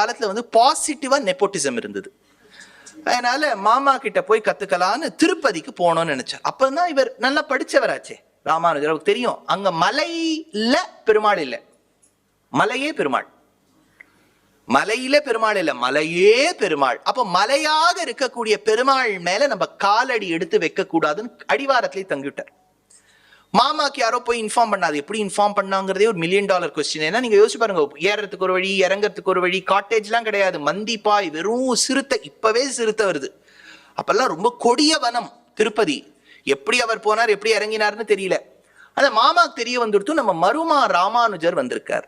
காலத்தில் வந்து பாசிட்டிவாக நெப்போட்டிசம் இருந்தது. அதனால மாமா கிட்ட போய் கத்துக்கலான்னு திருப்பதிக்கு போகணும்னு நினைச்சார் அப்பதான் இவர் நல்லா படிச்சவராச்சே. ராமானுஜர் அவருக்கு தெரியும். அங்க மலையில பெருமாள் இல்லை. மலையே பெருமாள். மலையில பெருமாள் இல்லை. மலையே பெருமாள். அப்ப மலையாக இருக்கக்கூடிய பெருமாள் மேல நம்ம காலடி எடுத்து வைக்க கூடாதுன்னு அடிவாரத்திலே தங்கிவிட்டார். மாமாக்கு யாரோ போய் இன்ஃபார்ம் பண்ணாது எப்படி இன்ஃபார்ம் பண்ணாங்கிறதே ஒரு மில்லியன் டாலர் கொஸ்டின் ஏன்னா நீங்க யோசிச்சு பாருங்க ஏறத்துக்கு ஒரு வழி இறங்கறதுக்கு ஒரு வழி காட்டேஜ்லாம் கிடையாது. மந்திப்பாய் வெறும் சிறுத்தை இப்பவே சிறுத்தை வருது. அப்பெல்லாம் ரொம்ப கொடிய வனம் திருப்பதி. எப்படி அவர் போனார் எப்படி இறங்கினார்னு தெரியல. அந்த மாமாக்கு தெரிய வந்துடுத்து நம்ம மருமா ராமானுஜர் வந்திருக்கார்.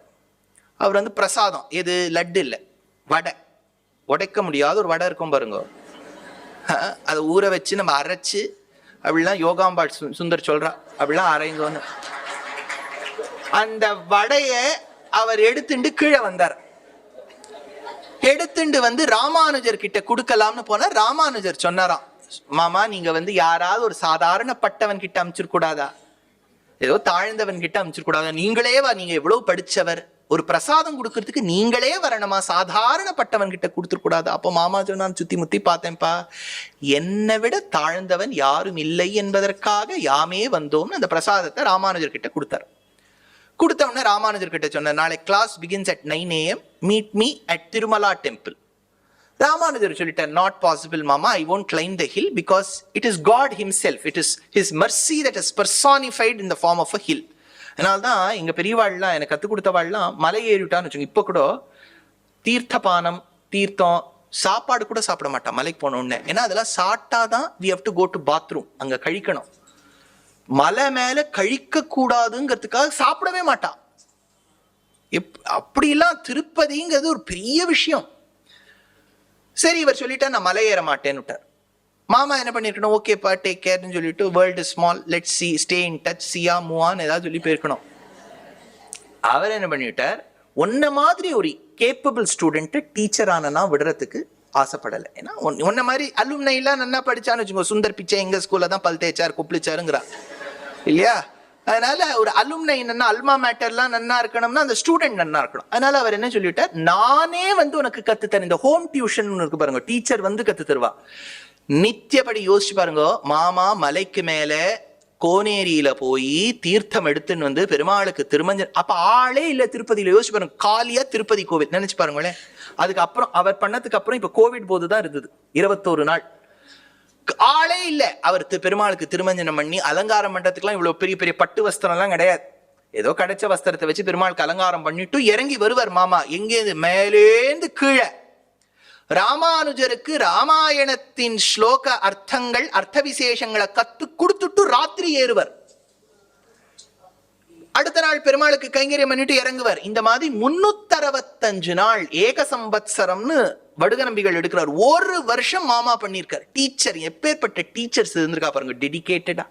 அவர் வந்து பிரசாதம் எது லட்டு இல்லை வடை. உடைக்க முடியாத ஒரு வடை இருக்கும் பாருங்க. அதை ஊற வச்சு நம்ம அரைச்சு அப்படிலாம் யோகாம்பாள் சு- சுந்தர் சொல்றா. அப்படிலாம் அரைங்கன்னு அந்த வடைய அவர் எடுத்துட்டு கீழே வந்தார். எடுத்துட்டு வந்து ராமானுஜர் கிட்ட கொடுக்கலாம்னு போனா ராமானுஜர் சொன்னாராம் மாமா நீங்க வந்து யாராவது ஒரு சாதாரணப்பட்டவன் கிட்ட அமைச்சிருக்கூடாதா ஏதோ தாழ்ந்தவன் கிட்ட அமைச்சிருக்கூடாதா நீங்களே வா நீங்க எவ்வளவு படிச்சவர். ஒரு பிரசாதம் கொடுக்கறதுக்கு நீங்களே வரணுமா? சாதாரணப்பட்டவன் கிட்ட கொடுத்துருக்கூடாது அப்போ மாமா சொன்னான் சுத்தி முத்தி பார்த்தேன்ப்பா. என்னை விட தாழ்ந்தவன் யாரும் இல்லை என்பதற்காக யாமே வந்தோம்னு அந்த பிரசாதத்தை ராமானுஜர் கிட்ட கொடுத்தார். கொடுத்தவொடனே ராமானுஜர் கிட்ட சொன்னார் நாளை class begins at nine AM meet me at Tirumala temple Ramanujar சொல்லிட்டார் நாட் பாசிபிள் மாமா. I won't climb the because it is God God self it is his mercy that is personified in the form of a hill அதனால்தான் தான் எங்க பெரியவாள்லாம் எனக்கு கற்றுக் கொடுத்தவாள்லாம் மலை ஏறிவிட்டான்னு வச்சுங்க இப்போ கூட தீர்த்தபானம் தீர்த்தம் சாப்பாடு கூட சாப்பிட மாட்டான் மலைக்கு போன உடனே. ஏன்னா அதெல்லாம் சாப்பிட்டா தான் we have to go to bathroom அங்கே கழிக்கணும். மலை மேலே கழிக்க கூடாதுங்கிறதுக்காக சாப்பிடவே மாட்டான் எப் அப்படிலாம் திருப்பதிங்கிறது ஒரு பெரிய விஷயம். சரி இவர் சொல்லிட்டா நான் மலை ஏற மாட்டேன்னு விட்டார் மாமா என்ன பண்ணிருக்கணும்? ஓகேப்பா டேக் கேர்னு சொல்லிட்டு world small let see stay in touch see ya மூவான்னு ஏதாவது சொல்லி போயிருக்கணும். அவர் என்ன பண்ணிவிட்டார் ஒன்ன மாதிரி ஒரு கேப்பபிள் ஸ்டூடெண்ட்டு டீச்சர் ஆனா விடுறதுக்கு ஆசைப்படலை. ஏன்னா ஒன் உன்ன மாதிரி அலுமினைலாம் நல்லா படிச்சான்னு வச்சுக்கோ சுந்தர் பிச்சை எங்க ஸ்கூல்ல தான் பல் தேய்ச்சார் குப்பிளிச்சாருங்கிறா இல்லையா? அதனால ஒரு அலுமினை என்னன்னா அல்மா மேட்டர்லாம் நன்னா இருக்கணும்னா அந்த ஸ்டூடெண்ட் நன்னா இருக்கணும். அதனால அவர் என்ன சொல்லிட்டார்? நானே வந்து உனக்கு கத்து தரேன் இந்த ஹோம் டியூஷன் இருக்கு பாருங்க டீச்சர் வந்து கத்து தருவா நித்தியப்படி யோசிச்சு பாருங்க. மாமா மலைக்கு மேல கோனேரியில போய் தீர்த்தம் எடுத்துன்னு வந்து பெருமாளுக்கு திருமஞ்சன் அப்ப ஆளே இல்ல திருப்பதியில. யோசிச்சு பாருங்க. காலியா திருப்பதி கோவில். நினைச்சு பாருங்களேன். அதுக்கப்புறம் அவர் பண்ணதுக்கு அப்புறம் இப்ப கோவிட் போது தான் இருந்தது. இருபத்தோரு நாள். ஆளே இல்ல. அவர் பெருமாளுக்கு திருமஞ்சனம் பண்ணி அலங்காரம் பண்றதுக்குலாம் இவ்வளவு பெரிய பெரிய பட்டு வஸ்திரம் எல்லாம் கிடையாது. ஏதோ கிடைச்ச வஸ்திரத்தை வச்சு பெருமாளுக்கு அலங்காரம் பண்ணிட்டு இறங்கி வருவார் மாமா. எங்கேருந்து மேலேந்து கீழே. ராமானுஜருக்கு ராமாயணத்தின் ஸ்லோக அர்த்தங்கள் அர்த்த விசேஷங்களை கத்து கொடுத்துட்டு ராத்திரி ஏறுவர். அடுத்த நாள் பெருமாளுக்கு கைங்கரியம் பண்ணிட்டு இறங்குவார். இந்த மாதிரி முன்னூத்தறுபத்தஞ்சு நாள் ஏக சம்பத்சரம்னு வடுக நம்பிகள் எடுக்கிறார். ஒரு வருஷம் மாமா பண்ணியிருக்கார். டீச்சர் எப்பேற்பட்ட டீச்சர்ஸ் இருந்திருக்கா பாருங்க டெடிக்கேட்டடா.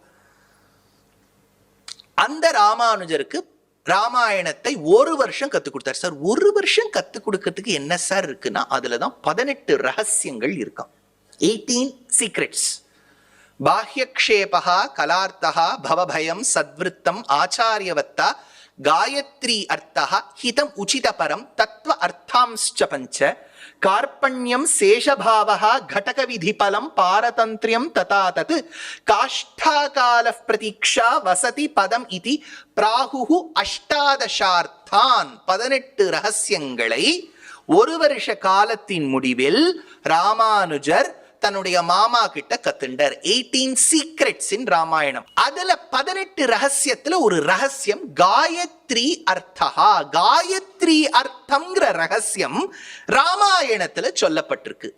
அந்த ராமானுஜருக்கு ராமாயணத்தை ஒரு வருஷம் கற்றுக் கொடுத்தார். சார் ஒரு வருஷம் கற்றுக் கொடுக்கறதுக்கு என்ன சார் இருக்குன்னா அதில் தான் பதினெட்டு ரகசியங்கள் இருக்கான் எயிட்டீன் சீக்ரெட்ஸ் பாஹ்யக்ஷேபா கலார்த்தா பவபயம் சத்விருத்தம் ஆச்சாரியவத்தா காயத்ரி அர்த்தா ஹிதம் உச்சிதபரம் தத்துவ அர்த்தாம்ச்ச பஞ்ச கார்பண்யம் சேஷபாவா கடக விதி பலம் பாரதந்திரியம் ததா தத் காஷ்டாகால பிரதீக்ஷா வசதி பதம் இது பிராகு அஷ்டாதசார்த்தான் பதினெட்டு ரகசியங்களை ஒரு வருஷ காலத்தின் முடிவில் ராமானுஜர் தன்னுடைய மாமா கிட்ட கத்துண்டார். Eighteen secrets in Ramayanam. அதுல பதினெட்டு ரகசியத்துல ஒரு ரகசியம் காயத்ரி அர்த்தஹா. காயத்ரி அர்த்தம்ங்கிற ரகசியம் ராமாயணத்துல சொல்லப்பட்டிருக்கு.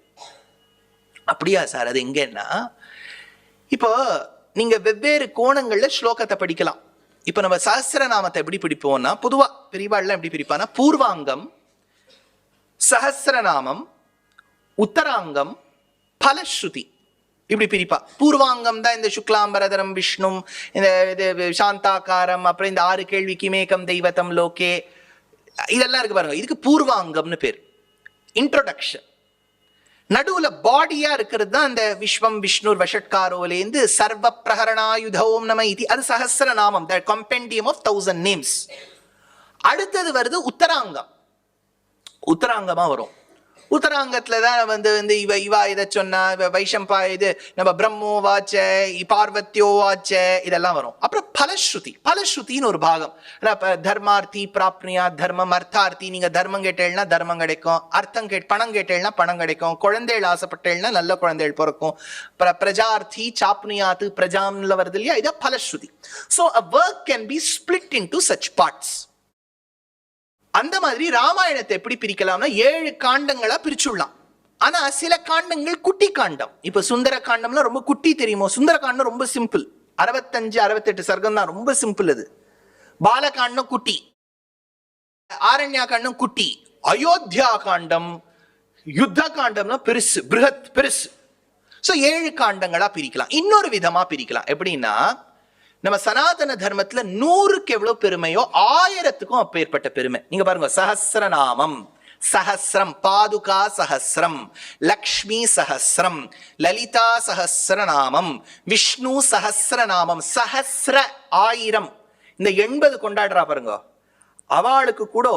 அப்படியா சார் அது எங்கன்னா இப்போ நீங்க வெவ்வேறு கோணங்கள்ல ஸ்லோகத்தை படிக்கலாம். இப்போ நம்ம சஹஸ்ரநாமத்தை எப்படி பிடிப்போம்னா பொதுவா பெரியவாள்லாம் எப்படி பிரிப்பானா பூர்வாங்கம் சஹஸ்ரநாமம் உத்தராங்கம் பலஸ்ருதி. இப்படி பிரிப்பா. பூர்வாங்கம் தான் இந்த சுக்லாம்பரதரம் விஷ்ணும் இந்த இது சாந்தாகாரம் அப்புறம் இந்த ஆறு கேள்விக்கு மேகம் தெய்வத்தம் லோகே. இதெல்லாம் இருக்கு பாருங்க. இதுக்கு பூர்வாங்கம்னு பேர். இன்ட்ரோடக்ஷன் நடுவுல பாடியா இருக்கிறது தான் அந்த விஸ்வம் விஷ்ணுர் வஷட்காரோலேந்து சர்வ பிரகரணாயுதோம் நம இது. அது Sahasranamam the compendium of thousand names அடுத்தது வருது உத்தராங்கம். உத்தராங்கமா வரும். உத்தராங்கத்துல தான் வந்து வந்து இவ இவா இதை சொன்னா இவ வைஷம்பா இது நம்ம பிரம்மோ வாச்ச பார்வத்தியோ வாச்ச இதெல்லாம் வரும். அப்புறம் பலஸ்ருதி பலஸ்ருத்தின்னு ஒரு பாகம். தர்மார்த்தி பிராப்னியா தர்மம் அர்த்தார்த்தி நீங்க தர்மம் கேட்டேன்னா தர்மம் கிடைக்கும். அர்த்தம் கேட் பணம் கேட்டேன்னா பணம் கிடைக்கும். குழந்தைகள் ஆசைப்பட்டேன்னா நல்ல குழந்தைகள் பிறக்கும். பிரஜார்த்தி சாப்னியாத்து பிரஜாம்ல வருது இல்லையா? இதை பலஸ்ருதி. So a work can be split into such parts அந்த மாதிரி ராமாயணத்தை எப்படி பிரிக்கலாம்னா ஏழு காண்டங்களா பிரிச்சுடலாம். ஆனா சில காண்டங்கள் குட்டி காண்டம். இப்ப சுந்தர காண்டம்லாம் ரொம்ப குட்டி தெரியுமோ? சுந்தர காண்டம் ரொம்ப சிம்பிள் அறுபத்தஞ்சு அறுபத்தெட்டு சர்க்கம் தான் ரொம்ப சிம்பிள் அது. பாலகாண்டம் குட்டி. ஆரண்யா காண்டம் குட்டி. அயோத்தியா காண்டம். யுத்த காண்டம்னா பெருசு பிருகத் பெருசு. ஸோ ஏழு காண்டங்களா பிரிக்கலாம். இன்னொரு விதமா பிரிக்கலாம். எப்படின்னா நம்ம சனாதன தர்மத்துல நூறுக்கு எவ்வளவு பெருமையோ ஆயிரத்துக்கும் அப்பேற்பட்ட பெருமை. நீங்க பாருங்க சஹஸ்ரநாமம் சஹஸ்ரம் பாதுகா சஹஸ்ரம் லக்ஷ்மி சஹஸ்ரம் லலிதா சஹசிரநாமம் விஷ்ணு சஹசிரநாமம் சஹஸ்ர ஆயிரம். இந்த எண்பது கொண்டாடுறா பாருங்க. அவளுக்கு கூட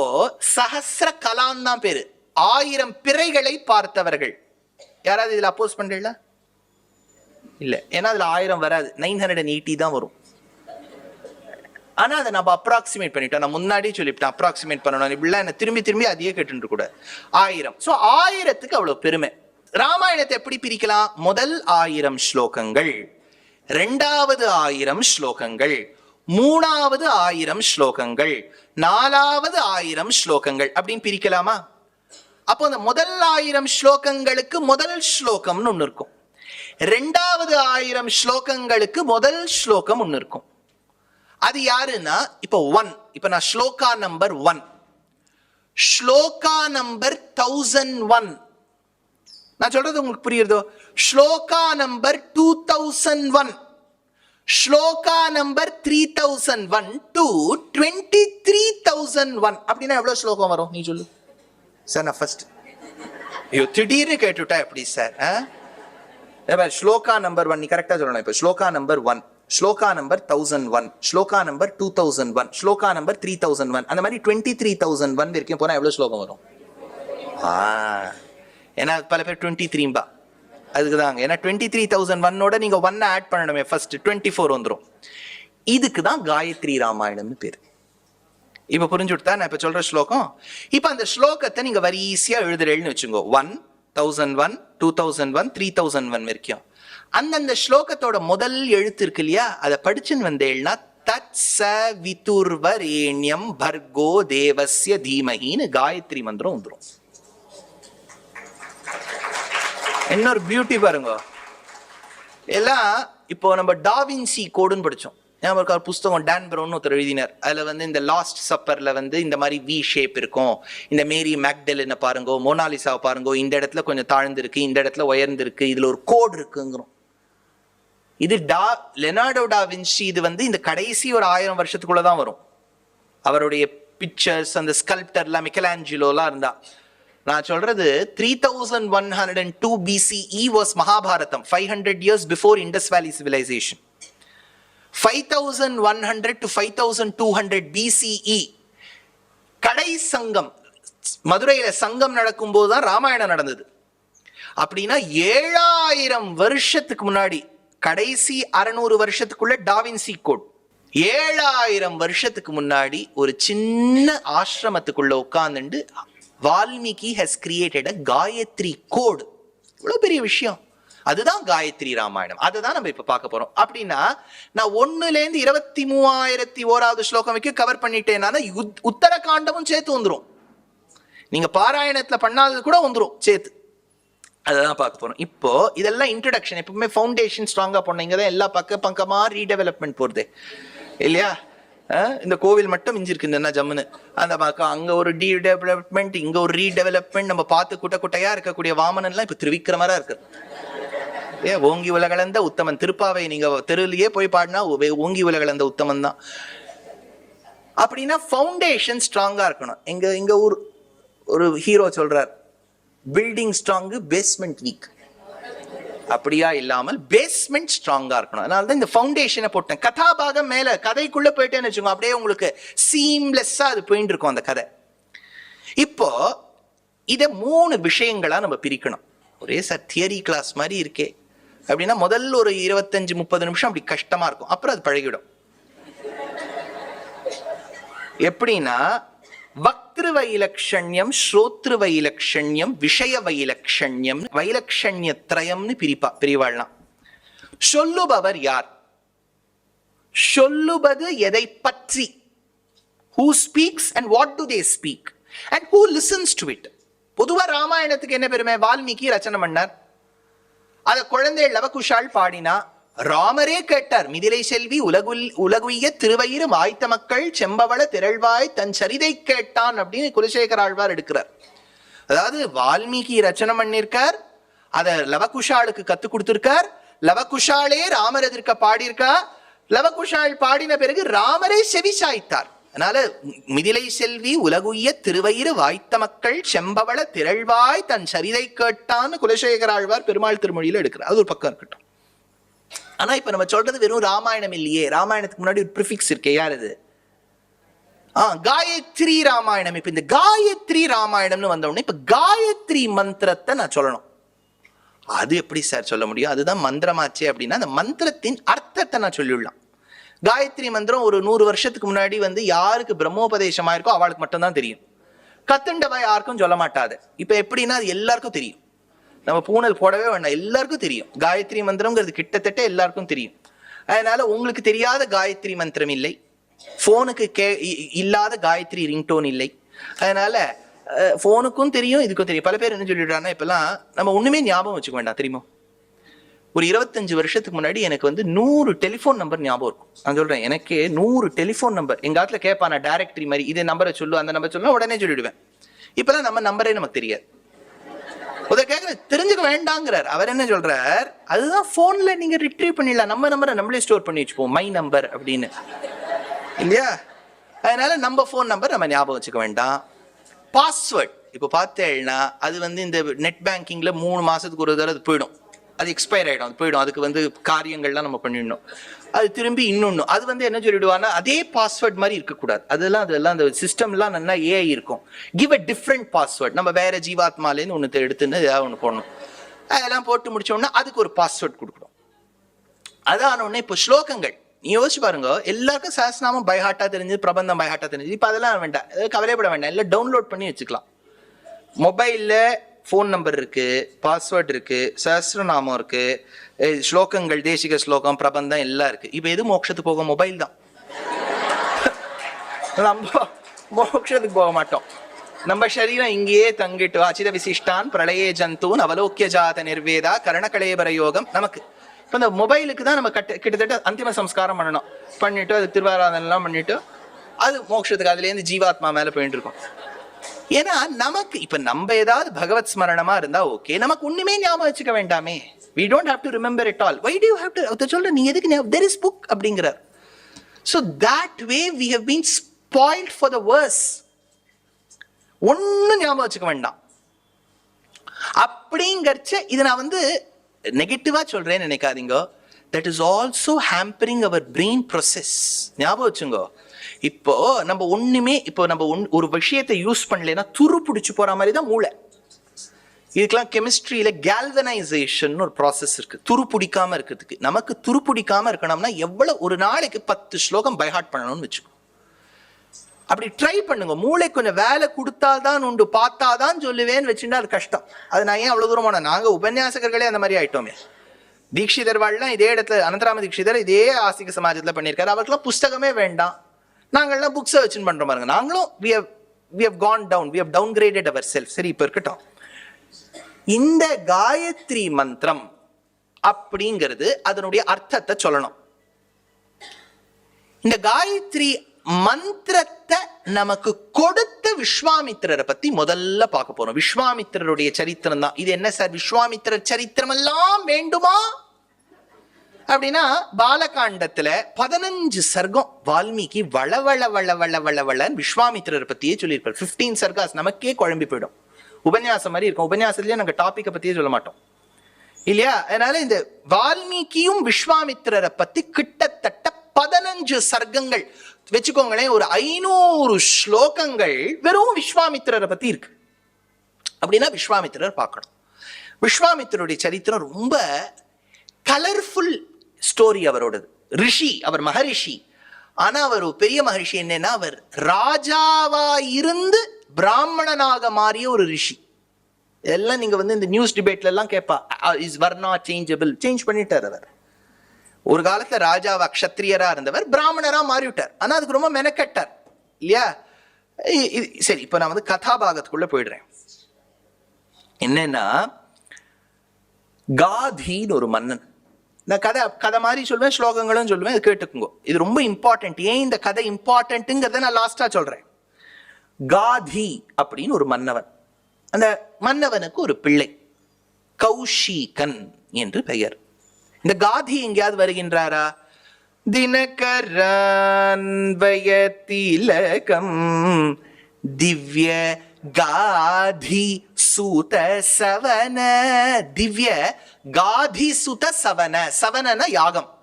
சஹஸ்ர கலான் தான் பேரு. ஆயிரம் பிறைகளை பார்த்தவர்கள். யாராவது இதுல அப்போஸ் பண்றீங்களா? இல்ல. ஏன்னா அதுல ஆயிரம் வராது. நைன் ஹண்ட்ரட் அண்ட் எயிட்டி தான் வரும். ஆனால் அதை நம்ம அப்ராக்சிமேட் பண்ணிட்டோம். நான் முன்னாடியே சொல்லிவிட்டேன் அப்ராக்சிமேட் பண்ணணும். இப்படிலாம் என்ன திரும்பி திரும்பி அதையே கேட்டுட்டு கூட. ஆயிரம். ஸோ ஆயிரத்துக்கு அவ்வளோ பெருமை. ராமாயணத்தை எப்படி பிரிக்கலாம்? முதல் ஆயிரம் ஸ்லோகங்கள். ரெண்டாவது ஆயிரம் ஸ்லோகங்கள். மூணாவது ஆயிரம் ஸ்லோகங்கள். நாலாவது ஆயிரம் ஸ்லோகங்கள். அப்படின்னு பிரிக்கலாமா? அப்போ அந்த முதல் ஆயிரம் ஸ்லோகங்களுக்கு முதல் ஸ்லோகம்னு ஒன்று இருக்கும். ரெண்டாவது ஆயிரம் ஸ்லோகங்களுக்கு முதல் ஸ்லோகம் ஒன்று இருக்கும். அது யாருன்னா இப்போ ஒன் இப்போ நான் shloka number one shloka number thousand one நான் சொல்றது உங்களுக்கு புரியுறதோ? Shloka number two thousand one shloka number three thousand one two twenty three thousand one அப்படின்னா எவ்வளோ ஸ்லோகம் வரும்? நீ சொல்லு. சார் நான் ஃபர்ஸ்ட் ஐயோ திடீர்னு கேட்டுட்டா எப்படி சார் ஆ? ஸ்லோகா நம்பர் ஒன் நீ கரெக்டாக சொல்லணும். இப்போ shloka number one shloka number thousand one shloka number two thousand one shloka number three thousand one அந்த மாதிரி டுவெண்ட்டி த்ரீ தௌசண்ட் ஒன் வரைக்கும் போனால் எவ்வளோ ஸ்லோகம் வரும்? ஏன்னா பல பேர் டுவெண்ட்டி த்ரீம்பா அதுக்கு தாங்க ஏன்னா டுவெண்ட்டி த்ரீ தௌசண்ட் ஒன்னோட நீங்கள் ஒன்னை ஆட் பண்ணணுமே ஃபர்ஸ்ட் டுவெண்ட்டி ஃபோர் வந்துடும் இதுக்கு தான் காயத்ரி ராமாயணம்னு பேர். இப்போ புரிஞ்சு விட்டா நான் இப்போ சொல்கிற ஸ்லோகம். இப்போ அந்த ஸ்லோகத்தை நீங்க வரிசையா எழுதுறேன்னு வச்சுக்கோ one thousand one two thousand one three thousand one வரைக்கும். அந்தந்த ஸ்லோகத்தோட முதல் எழுத்து இருக்கு இல்லையா? அதை படிச்சுன்னு வந்தேன்னா தத் ச விதுர்வரேண்யம் பர்கோ தேவஸ்ய தீமகின்னு காயத்ரி மந்திரம் வந்துடும் இன்னொரு பியூட்டி பாருங்க. எல்லாம் இப்போ நம்ம டாவின்சி கோடுன்னு படித்தோம் ஞாபகம் இருக்கா? ஒரு புஸ்தகம் டான் ப்ரௌன் ஒருத்தர் எழுதினார். அதில் வந்து இந்த லாஸ்ட் சப்பரில் வந்து இந்த மாதிரி வி ஷேப் இருக்கும். இந்த மேரி மேக்டெலினை பாருங்கோ மோனாலிசாவை பாருங்கோ இந்த இடத்துல கொஞ்சம் தாழ்ந்துருக்கு இந்த இடத்துல உயர்ந்து இதில் ஒரு கோடு இருக்குங்கிறோம். இது டா லெனார்டோ டா வின்சி இது வந்து இந்த கடைசி ஒரு ஆயிரம் வருஷத்துக்குள்ள தான் வரும். அவருடைய பிக்சர்ஸ் அந்த ஸ்கல்ப்டர்லாம் மிக்கலாஞ்சிலோலாம் இருந்தா. நான் சொல்றது three thousand one hundred and two BCE was Mahabharatam five hundred years before Indus valley civilisation five thousand one hundred to five thousand two hundred BCE கடை சங்கம் மதுரையில சங்கம் நடக்கும்போது தான் ராமாயணம் நடந்தது. அப்படின்னா ஏழாயிரம் வருஷத்துக்கு முன்னாடி கடைசி அறநூறு வருஷத்துக்குள்ள டாவின்சி கோட். ஏழாயிரம் வருஷத்துக்கு முன்னாடி ஒரு சின்ன ஆசிரமத்துக்குள்ள உட்காந்துண்டு Valmiki has created a Gayatri code இவ்வளோ பெரிய விஷயம். அதுதான் காயத்ரி ராமாயணம் அதை தான் நம்ம இப்போ பார்க்க போறோம். அப்படின்னா நான் ஒன்றுலேருந்து இருபத்தி மூவாயிரத்தி ஓராவது ஸ்லோகம் வரைக்கும் கவர் பண்ணிட்டேன்னா யுத்- உத்தரகாண்டமும் சேர்த்து வந்துடும் நீங்க பாராயணத்துல பண்ணாதது கூட வந்துடும் சேர்த்து. அததான் பார்க்க போகிறோம் இப்போ இதெல்லாம் இன்ட்ரடக்ஷன் எப்பவுமே ஃபவுண்டேஷன் ஸ்ட்ராங்காக போனீங்க தான் எல்லா பக்க பக்கமாக ரீடெவலப்மெண்ட் போகிறது இல்லையா? இந்த கோவில் மட்டும் மிஞ்சிருக்கு இந்த என்ன ஜம்முன்னு? அந்த பக்கம் அங்கே ஒரு டெவலப்மெண்ட் இங்கே ஒரு ரீடெவலப்மெண்ட் நம்ம பார்த்து குட்டை குட்டையாக இருக்கக்கூடிய வாமனன்லாம் இப்போ திருவிக்கிரமராக இருக்கு. ஏ ஓங்கி உலகலந்த உத்தமன். திருப்பாவை நீங்கள் தெருவிலேயே போய் பாடினா ஓ- ஓங்கி உலகலந்த உத்தமன் தான். அப்படின்னா ஃபவுண்டேஷன் ஸ்ட்ராங்காக இருக்கணும். எங்கள் எங்கள் ஊர் ஒரு ஹீரோ சொல்கிறார் பில்டிங் ஸ்ட்ராங்கு பேஸ்மெண்ட் வீக் அப்படியா இல்லாமல் பேஸ்மெண்ட் ஸ்ட்ராங்கா இருக்கணும். அதனால தான் இந்த ஃபவுண்டேஷனை போட்டேன். கதாபாகம் மேல கதைக்குள்ள போயிட்டேன்னு வச்சுக்கோங்க. அப்படியே உங்களுக்கு சீம்லெஸ்ஸா அது போயிட்டு இருக்கும் அந்த கதை. இப்போ இதை மூணு விஷயங்களா நம்ம பிரிக்கணும். ஒரே சார் தியரி கிளாஸ் மாதிரி இருக்கே. அப்படின்னா முதல்ல ஒரு இருபத்தஞ்சு முப்பது நிமிஷம் அப்படி கஷ்டமா இருக்கும். அப்புறம் அது பழகிடும். எப்படின்னா வக்திரு வைலக்ஷண்யம் ஸ்ரோத்ரு வைலக்ஷண்யம் விஷய வைலக்ஷண்யம் வைலக்ஷண்ய திரயம்னு பிரிப்பா பிரிவாள்லாம் சொல்லுபவர் யார்? சொல்லுவது எதை பற்றி? Who speaks and what do they speak and who listens to it பொதுவாக ராமாயணத்துக்கு என்ன பெருமை? வால்மீகி ரச்சனை பண்ணார். அதை குழந்தை லவகுஷால் பாடினா ராமரே கேட்டார் மிதிலை செல்வி உலகுல் உலகுய திருவயிறு வாய்த்த மக்கள் செம்பவள திரள்வாய் தன் சரிதை கேட்டான் அப்படின்னு குலசேகர ஆழ்வார் எடுக்கிறார். அதாவது வால்மீகி ரச்சனை பண்ணியிருக்கார் அதை லவகுஷாளுக்கு கத்து கொடுத்திருக்கார் லவகுஷாலே ராமர் எதிர்க்க பாடியிருக்கா லவகுஷால் பாடின பிறகு ராமரே செவி சாய்த்தார். அதனால மிதிலை செல்வி உலகுய திருவயிறு வாய்த்த மக்கள் செம்பவள திரள்வாய் தன் சரிதை கேட்டான்னு குலசேகர ஆழ்வார் பெருமாள் திருமொழியில எடுக்கிறார். அது ஒரு பக்கம் இருக்கட்டும். ஆனால் இப்போ நம்ம சொல்றது வெறும் ராமாயணம் இல்லையே. ராமாயணத்துக்கு முன்னாடி ஒரு ப்ரிஃபிக்ஸ் இருக்கே. யார் இது? ஆ காயத்ரி ராமாயணம். இப்போ இந்த காயத்ரி ராமாயணம்னு வந்த இப்போ காயத்ரி மந்திரத்தை நான் சொல்லணும். அது எப்படி சார் சொல்ல முடியும்? அதுதான் மந்திரமாச்சே அப்படின்னா அந்த மந்திரத்தின் அர்த்தத்தை நான் சொல்லிவிடலாம் காயத்ரி மந்திரம் ஒரு நூறு வருஷத்துக்கு முன்னாடி வந்து யாருக்கு பிரம்மோபதேசமாக இருக்கோ அவளுக்கு மட்டும்தான் தெரியும். கத்துண்டவை யாருக்கும் சொல்ல மாட்டாது. இப்போ எப்படின்னா அது எல்லாருக்கும் தெரியும். நம்ம பூனல் போடவே வேண்டாம். எல்லாருக்கும் தெரியும். காயத்ரி மந்திரம்ங்கிறது கிட்டத்தட்ட எல்லாருக்கும் தெரியும். அதனால உங்களுக்கு தெரியாத காயத்ரி மந்திரம் இல்லை. ஃபோனுக்கு கே இ- இல்லாத காயத்ரி ரிங்டோன் இல்லை. அதனால ஃபோனுக்கும் தெரியும் இதுக்கும் தெரியும். பல பேர் என்ன சொல்லிடுறாங்கன்னா இப்பெல்லாம் நம்ம ஒண்ணுமே ஞாபகம் வச்சுக்க வேண்டாம் தெரியுமா? ஒரு இருபத்தஞ்சு வருஷத்துக்கு முன்னாடி எனக்கு வந்து நூறு டெலிஃபோன் நம்பர் ஞாபகம் இருக்கும். நான் சொல்றேன் எனக்கு நூறு டெலிஃபோன் நம்பர். எங்க காலத்தில் கேட்பான் நான் டேரக்டரி மாதிரி இதே நம்பரை சொல்லு அந்த நம்பர் சொல்லு உடனே சொல்லிடுவேன். இப்பெல்லாம் நம்ம நம்பரே நமக்கு தெரியாது. உத கேட்கற தெரிஞ்சுக்க வேண்டாங்கிறார். அவர் என்ன சொல்றார்? அதுதான் போன்ல நீங்க ரிட்ரீவ் பண்ணிடலாம். நம்ம நம்பரை நம்மளே ஸ்டோர் பண்ணி வச்சுப்போம். மை நம்பர் அப்படின்னு. இல்லையா? அதனால நம்ம ஃபோன் நம்பர் நம்ம ஞாபகம் வச்சுக்க வேண்டாம். பாஸ்வேர்ட் இப்போ பார்த்தேன்னா அது வந்து இந்த நெட் பேங்கிங்கில் மூணு மாதத்துக்கு ஒரு தடவை அது போயிடும். அது எக்ஸ்பயர் ஆகிடும் அது போயிடும். அதுக்கு வந்து காரியங்கள்லாம் நம்ம பண்ணிடணும். அது திரும்பி இன்னொன்று அது வந்து என்ன சொல்லிடுவான்னா அதே பாஸ்வேர்ட் மாதிரி இருக்கக்கூடாது. அதெல்லாம் அதெல்லாம் அந்த சிஸ்டம்லாம் நல்லா ஏஐ இருக்கும். கிவ் அ டிஃப்ரெண்ட் பாஸ்வேர்ட் நம்ம வேற ஜீவாத்மாலேருந்து ஒன்று எடுத்துன்னு ஏதாவது ஒன்று போடணும். அதெல்லாம் போட்டு முடிச்சோம்னா அதுக்கு ஒரு பாஸ்வேர்ட் கொடுக்கணும். அதான் உடனே இப்போ ஸ்லோகங்கள். நீ யோசிச்சு பாருங்க. எல்லாருக்கும் சாஸ்நாமம் பைஹாட்டா தெரிஞ்சு பிரபந்தம் பைஹாட்டா தெரிஞ்சு இப்போ அதெல்லாம் வேண்டாம். கவலைப்பட வேண்டாம். எல்லாம் டவுன்லோட் பண்ணி வச்சுக்கலாம். மொபைலில் ஃபோன் நம்பர் இருக்குது பாஸ்வேர்ட் இருக்குது சஹஸ்ரநாமம் இருக்குது ஸ்லோகங்கள் தேசிக ஸ்லோகம் பிரபந்தம் எல்லாம் இருக்குது இப்போ எது மோட்சத்துக்கு போகும்? மொபைல் தான். நம்ம மோட்சத்துக்கு போக மாட்டோம். நம்ம சரீரம் இங்கேயே தங்கிட்டு அச்சித விசிஷ்டான் பிரளய ஜந்தூன் அவலோக்கிய ஜாத நிர்வேதா கரணகலேபர யோகம் நமக்கு. இப்போ இந்த மொபைலுக்கு தான் நம்ம கட்ட கிட்டத்தட்ட அந்திம சம்ஸ்காரம் பண்ணணும். பண்ணிட்டு அது திருவாராதனெல்லாம் பண்ணிட்டு அது மோட்சத்துக்கு அதுலேருந்து ஜீவாத்மா மேலே போயிட்டு இருக்கோம். ஏன்னா நமக்கு இப்ப நம்ம ஏதாவது பகவத் ஸ்மரணமா இருந்தா ஓகே. நமக்கு ஒண்ணுமே ஞாபகம் வச்சுக்க வேண்டாமே. We don't have to remember it all why do have to சொல்ற நீ எதுக்கு தெர் இஸ் புக் அப்படிங்கிறார். So that way we have been spoiled for the verse ஒன்றும் ஞாபகம் வச்சுக்க வேண்டாம். அப்படிங்கிறச்ச இது நான் வந்து நெகட்டிவா சொல்றேன்னு நினைக்காதீங்க. That is also hampering our brain process ஞாபகம் வச்சுங்கோ. இப்போ நம்ம ஒண்ணுமே இப்போ நம்ம ஒன்- ஒரு விஷயத்தை யூஸ் பண்ணலைன்னா துரு பிடிச்சு போற மாதிரி தான் மூளை. இதுக்கெல்லாம் கெமிஸ்ட்ரியில கேல்வனைசேஷன் ஒரு ப்ராசஸ் இருக்கு. துரு பிடிக்காம இருக்கிறதுக்கு. நமக்கு துரு பிடிக்காம இருக்கணும்னா எவ்வளவு ஒரு நாளைக்கு பத்து ஸ்லோகம் பைஹார்ட் பண்ணணும்னு வச்சுக்கோ. அப்படி ட்ரை பண்ணுங்க. மூளை கொஞ்சம் வேலை கொடுத்தாதான் உண்டு பார்த்தாதான் சொல்லுவேன்னு வச்சுட்டா அது கஷ்டம். அது நான் ஏன் அவ்வளவு தூரம் போனேன்? நாங்க உபன்யாசகர்களே அந்த மாதிரி ஆயிட்டோமே. தீட்சிதர் வாழ்லாம் இதே இடத்துல அனந்தராம தீட்சிதர் இதே ஆஸ்திக சமாஜத்துல பண்ணியிருக்காரு. அவருக்குலாம் புஸ்தகமே வேண்டாம். நாங்கள்லாம் புக்ஸை வச்சுன்னு பண்ணுற பாருங்க நாங்களும் we have we have gone down we have downgraded our self சரி இப்போ இருக்கட்டும். இந்த காயத்ரி மந்திரம் அப்படிங்கிறது அதனுடைய அர்த்தத்தை சொல்லணும். இந்த காயத்ரி மந்திரத்தை நமக்கு கொடுத்த விஸ்வாமித்திரரை பத்தி முதல்ல பார்க்க போறோம். விஸ்வாமித்திரருடைய சரித்திரம் தான். இது என்ன சார்? விஸ்வாமித்திரர் சரித்திரம் எல்லாம் வேண்டுமா? அப்படின்னா பாலகாண்டத்துல பதினஞ்சு சர்க்கம் வால்மீகி வள வள வள வள வள வளன்னு விஸ்வாமித்திரரை பத்தியே சொல்லியிருப்பார். 15 சர்க்காஸ் நமக்கே குழம்பி போயிடும். உபன்யாசம் மாதிரி இருக்கும். உபன்யாசத்துலயே நாங்கள் டாபிக்கை பத்தியே சொல்ல மாட்டோம். இல்லையா? அதனால இந்த வால்மீகியும் விஸ்வாமித்திரரை பத்தி கிட்டத்தட்ட பதினஞ்சு சர்க்கங்கள். வச்சுக்கோங்களேன் ஒரு ஐநூறு ஸ்லோகங்கள் வெறும் விஸ்வாமித்திரரை பத்தி இருக்கு. அப்படின்னா விஸ்வாமித்திரர் பார்க்கணும். விஸ்வாமித்திரருடைய சரித்திரம் ரொம்ப கலர்ஃபுல் ஸ்டோரி அவரோடது. ரிஷி அவர் மகரிஷி. ஆனா அவர் பெரிய மகரிஷி என்னன்னா அவர் ராஜாவா இருந்து பிராமணனாக மாறிய ஒரு ரிஷி. இதெல்லாம் நீங்க வந்து இந்த நியூஸ் டிபேட்ல எல்லாம் கேட்பா இஸ் வர்ணா சேஞ்சபிள் சேஞ்ச் பண்ணிட்டார் அவர். ஒரு காலத்துல ராஜாவா க்ஷத்ரியரா இருந்தவர் பிராமணரா மாறிவிட்டார். ஆனா அதுக்கு ரொம்ப மெனக்கட்டார். இல்லையா? சரி இப்போ நான் வந்து கதாபாகத்துக்குள்ள போயிடுறேன். என்னன்னா காதின்னு ஒரு மன்னன். நான் கதை கதை மாதிரி சொல்லுவேன் ஸ்லோகங்களும் சொல்லுவேன் இது கேட்டுக்குங்க. இது ரொம்ப இம்பார்ட்டன்ட் ஏன் இந்த கதை இம்பார்ட்டன்ட்டுங்கிறத நான் லாஸ்டா சொல்றேன். காதி அப்படின்னு ஒரு மன்னவன். அந்த மன்னவனுக்கு ஒரு பிள்ளை. கௌஷிகன் என்று பெயர். இந்த காதி எங்கேயாவது வருகின்றாரா? தினகரான் திலகம் திவ்ய காதி சுத சவன திவ்ய காதி சுத சவன சவனன யாகம்.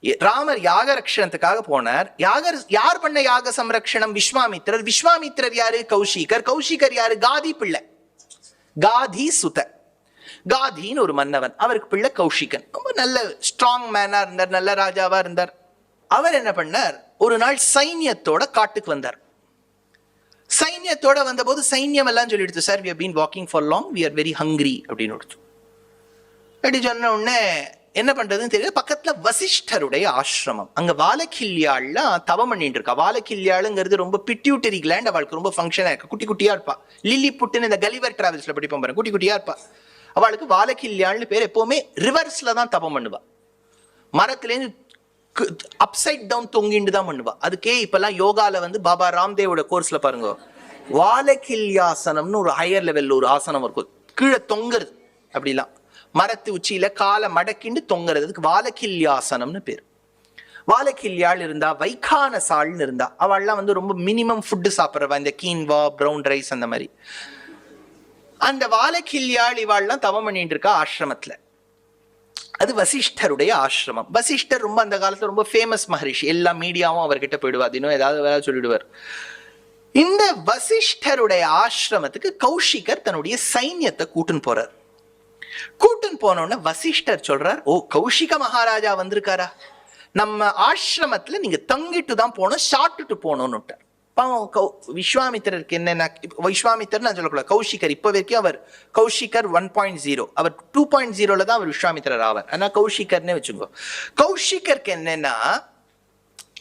ராமர் யாக ரக்ஷணத்துக்காக போனார். யாகர் யார் பண்ண யாக சம்ரக்ஷணம்? விஸ்வாமித்திரர். விஸ்வாமித்திரர் யாரு? கௌஷிகர். கௌஷிகர் யாரு? காதி பிள்ளை. காதி சுத காதின்னு ஒரு மன்னவன். அவருக்கு பிள்ளை கௌஷிகன். ரொம்ப நல்ல ஸ்ட்ராங் மேனா இருந்தார். நல்ல ராஜாவா இருந்தார். அவர் என்ன பண்ணார்? ஒரு நாள் சைன்யத்தோட காட்டுக்கு வந்தார். சைன்யத்தோட வந்தபோது சைன்யம் எல்லாம் சொல்லிடுச்சு sir we been walking for long we are very hungry அப்படின்னு எடுத்து அப்படி சொன்ன உடனே என்ன பண்றதுன்னு தெரியல பக்கத்துல வசிஷ்டருடைய ஆசிரமம். அங்க வாலக்கில்யாள்லாம் தவம் பண்ணிட்டு இருக்கா. வாலக்கில்யாளுங்கிறது ரொம்ப பிட்யூட்டரி கிளாண்ட் அவளுக்கு ரொம்ப ஃபங்க்ஷனா இருக்கு. குட்டி குட்டியா இருப்பா. லில்லி புட்டுன்னு இந்த கலிவர் டிராவல்ஸ்ல படிப்போம் பாருங்க. குட்டி குட்டியா இருப்பா. அவளுக்கு வாலக்கில்யாள்னு பேர் எப்பவுமே ரிவர்ஸ்ல தான் தவம் பண்ணுவா. மரத்துலேருந்து அப்சைட் டவுன் தொங்கிட்டு தான் பண்ணுவா. அதுக்கே இப்பெல்லாம் யோகால வந்து பாபா ராம்தேவோட கோர்ஸ்ல பாருங்க. வாலகில்யாசனம்னு ஒரு ஹையர் லெவலில் ஒரு ஆசனம் இருக்கும். கீழே தொங்குறது அப்படிலாம். மரத்து உச்சியில காலை மடக்கிண்டு தொங்குறதுக்கு வாலகில்யாசனம்னு பேர். வாலக்கில்யாள் இருந்தா வைக்கான சாள்னு இருந்தா அவள்லாம் வந்து ரொம்ப மினிமம் ஃபுட்டு சாப்பிட்றவா. இந்த கீன்வா ப்ரௌன் ரைஸ் அந்த மாதிரி. அந்த வாலக்கில்யாள் இவாள்லாம் தவம் பண்ணிட்டு இருக்கா ஆசிரமத்துல. அது வசிஷ்டருடைய ஆசிரமம். வசிஷ்டர் ரொம்ப அந்த காலத்துல ரொம்ப ஃபேமஸ் மகரிஷி. எல்லா மீடியாவும் அவர்கிட்ட போயிடுவா. தினம் ஏதாவது வேலை சொல்லிடுவார். இந்த வசிஷ்டருடைய ஆசிரமத்துக்கு கௌஷிகர் தன்னுடைய சைன்யத்தை கூட்டுன்னு போறார். கூட்டுன்னு போனோடனே வசிஷ்டர் சொல்றார் ஓ கௌஷிக மகாராஜா வந்திருக்காரா? நம்ம ஆசிரமத்துல நீங்க தங்கிட்டு தான் போனோம் சாப்பிட்டுட்டு போனோம்னுட்டார் பாவம் கௌ விஸ்வாமித்திரருக்கு என்னென்ன இப்ப விஸ்வாமித்திரர் நான் சொல்லக்கூடாது கௌஷிகர் இப்போ வரைக்கும் அவர் கௌஷிகர் ஒன் பாயிண்ட் ஜீரோ அவர் டூ பாயிண்ட் ஜீரோல தான் அவர் விஸ்வாமித்திரர் ஆவார். ஆனால் கௌஷிகர்னே வச்சுக்கோ கௌஷிகருக்கு என்னன்னா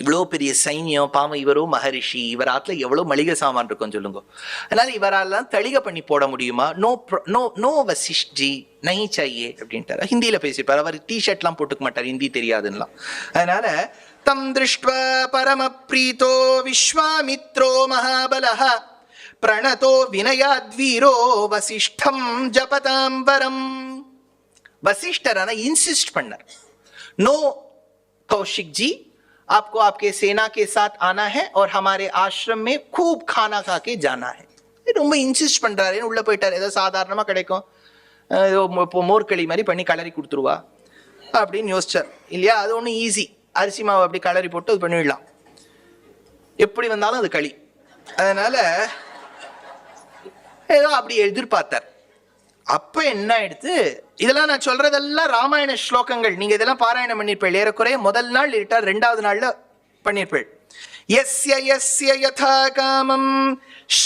இவ்வளோ பெரிய சைன்யம் பாவம் இவரும் மகரிஷி இவர் ஆற்றுல எவ்வளோ மளிகை சாமான் இருக்கும்னு சொல்லுங்க. அதனால இவரெல்லாம் தளிக பண்ணி போட முடியுமா? நோ நோ நோ வசிஷ்டி நை சாயே அப்படின்ட்டார். ஹிந்தியில் பேசியிருப்பார். அவர் டிஷர்ட்லாம் போட்டுக்க மாட்டார். ஹிந்தி தெரியாதுன்னெலாம். அதனால தம் திருஷ்வ பரம பிரீதோ விஸ்வாமித்ரோ மகாபலஹ பிரணதோ வினயாத்வீரோ வசிஷ்டம் ஜபதாம்பரம். வசிஷ்டரான இன்சிஸ்ட் பண்ணார். நோ கௌஷிக் ஜி आपको आपके सेना के साथ आना है और हमारे आश्रम में खूब खाना खा के जाना है இது ரொம்ப இன்சிஸ்ட் பண்றாரு உள்ள போயிட்டார் ஏதோ சாதாரணமா கிடைக்கும் அஹ் ஏதோ மோ- இப்போ மோர்களி மாதிரி பண்ணி கலரி கொடுத்துருவா அப்படின்னு யோசிச்சார் இல்லையா அது ஒன்றும் ஈஸி அரிசி மாவு அப்படி கலரி போட்டு அது பண்ணிடலாம் எப்படி வந்தாலும் அது களி அதனால ஏதோ அப்படி எதிர்பார்த்தார் அப்ப என்ன ஆயிடுத்து இதெல்லாம் நான் சொல்றதெல்லாம் ராமாயண ஸ்லோகங்கள். நீங்க இதெல்லாம் பாராயணம் பண்ணிருப்பீள் ஏறக்குறைய முதல் நாள் இருட்டா ரெண்டாவது நாள்ல பண்ணிருப்பீள் எஸ்ய எஸ்ய யதா காமம்.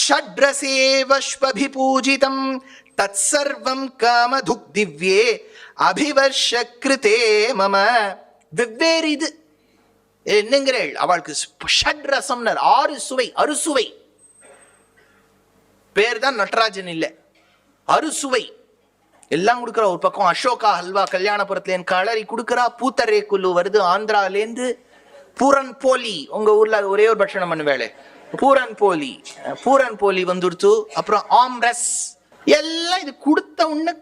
ஷட்ரசேவஸ்வபிபூஜிதம் தத் சர்வம் காமதுக் திவ்யே அபிவர்ஷ கிருதே மம. வெவ்வேறு இது. என்னங்கிறேள். அவளுக்கு ஷட்ரசம்னர். ஆறு சுவை அறுசுவை. பேர் தான் நடராஜன் இல்லை. அறுசுவை எல்லாம் கொடுக்குற ஒரு பக்கம் அசோகா ஹல்வா கல்யாணபுரத்துலேருந்து களரி கொடுக்குறா பூத்தரே குல்லு வருது ஆந்திராலேருந்து பூரன் போலி. உங்க ஊர்ல ஒரே ஒரு பட்சணம் பண்ணுவேளே. பூரன் போலி. பூரன் போலி வந்துடுத்து அப்புறம் ஆம்ரஸ். எல்லாம் இது கொடுத்த உடனே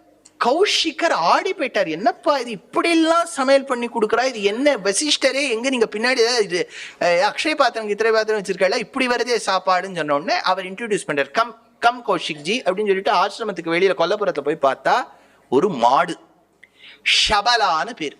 கௌஷிகர் ஆடி போயிட்டார். என்னப்பா இது இப்படிலாம் சமையல் பண்ணி கொடுக்குறா? இது என்ன வசிஷ்டரே? எங்க நீங்க பின்னாடி இது அக்ஷய பாத்திரம் கித்திரை பாத்திரம் வச்சிருக்கல இப்படி வருதே சாப்பாடுன்னு சொன்ன உடனே அவர் இன்ட்ரடியூஸ் பண்றார் கம் கம் கௌஷிக்ஜி அப்படின்னு சொல்லிட்டு ஆசிரமத்துக்கு வெளியில கொல்லப்புறத்தை போய் பார்த்தா ஒரு மாடு. ஷபலான்னு பேர்.